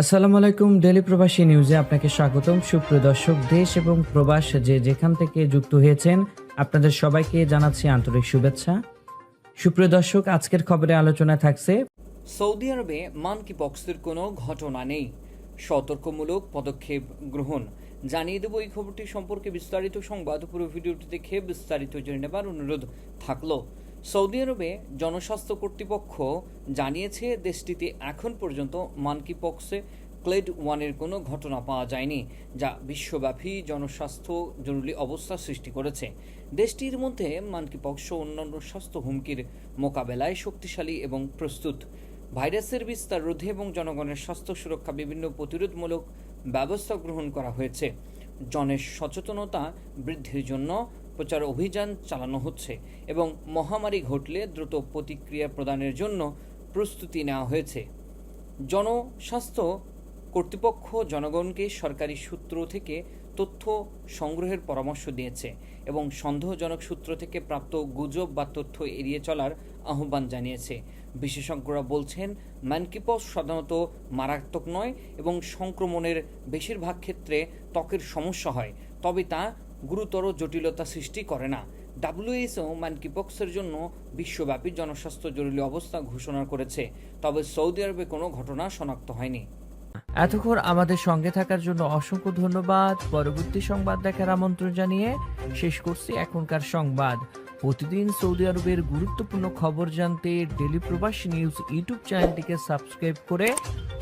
আসসালামু আলাইকুম ডেলি প্রবাসী নিউজে আপনাকে স্বাগতম। সুপ্রিয় দর্শক, দেশ এবং প্রবাস যে যেখান থেকে যুক্ত হয়েছেন, আপনাদের সবাইকে জানাচ্ছি আন্তরিক শুভেচ্ছা। সুপ্রিয় দর্শক, আজকের খবরে আলোচনা থাকছে, সৌদি আরবে মানকি বক্সের কোনো ঘটনা নেই। সতর্কমূলক পদক্ষেপ গ্রহণ। জানিয়ে দেব এই খবরটি সম্পর্কে বিস্তারিত সংবাদ। পুরো ভিডিওটি দেখে বিস্তারিত জেনে নেবার অনুরোধ থাকল। সৌদি আরবে জনস্বাস্থ্য কর্তৃপক্ষ জানিয়েছে, দেশটিতে এখন পর্যন্ত মানকি পক্সে ক্লেড ওয়ানের কোনো ঘটনা পাওয়া যায়নি, যা বিশ্বব্যাপী জনস্বাস্থ্য জরুরি অবস্থা সৃষ্টি করেছে। দেশটির মধ্যে মানকিপক্স অন্যান্য স্বাস্থ্য হুমকির মোকাবেলায় শক্তিশালী এবং প্রস্তুত। ভাইরাসের বিস্তার রোধে এবং জনগণের স্বাস্থ্য সুরক্ষা বিভিন্ন প্রতিরোধমূলক ব্যবস্থা গ্রহণ করা হয়েছে। জনের সচেতনতা বৃদ্ধির জন্য প্রচার অভিযান চালানো হচ্ছে এবং মহামারী ঘটলে দ্রুত প্রতিক্রিয়া প্রদানের জন্য প্রস্তুতি নেওয়া হয়েছে। জনস্বাস্থ্য কর্তৃপক্ষ জনগণকে সরকারি সূত্র থেকে তথ্য সংগ্রহের পরামর্শ দিয়েছে এবং সন্দেহজনক সূত্র থেকে প্রাপ্ত গুজব বা তথ্য এড়িয়ে চলার আহ্বান জানিয়েছে। বিশেষজ্ঞরা বলছেন ম্যানকিপস সাধারণত মারাত্মক নয় এবং সংক্রমণের বেশিরভাগ ক্ষেত্রে ত্বকের সমস্যা হয়, তবে তা গুরুতর জটিলতা সৃষ্টি করে না। ডাব্লিউএইচও ম্যানকিপক্সের জন্য বিশ্বব্যাপী জনস্বাস্থ্য জরুরি অবস্থা ঘোষণা করেছে, তবে সৌদি আরবে কোনো ঘটনা শনাক্ত হয়নি। এতক্ষণ আমাদের সঙ্গে থাকার জন্য অসংখ্য ধন্যবাদ। পরবর্তী সংবাদ দেখার আমন্ত্রণ জানিয়ে শেষ করছি এখনকার সংবাদ। প্রতিদিন সৌদি আরবের গুরুত্বপূর্ণ খবর জানতে ডেলি প্রবাসী নিউজ ইউটিউব চ্যানেলটিকে সাবস্ক্রাইব করে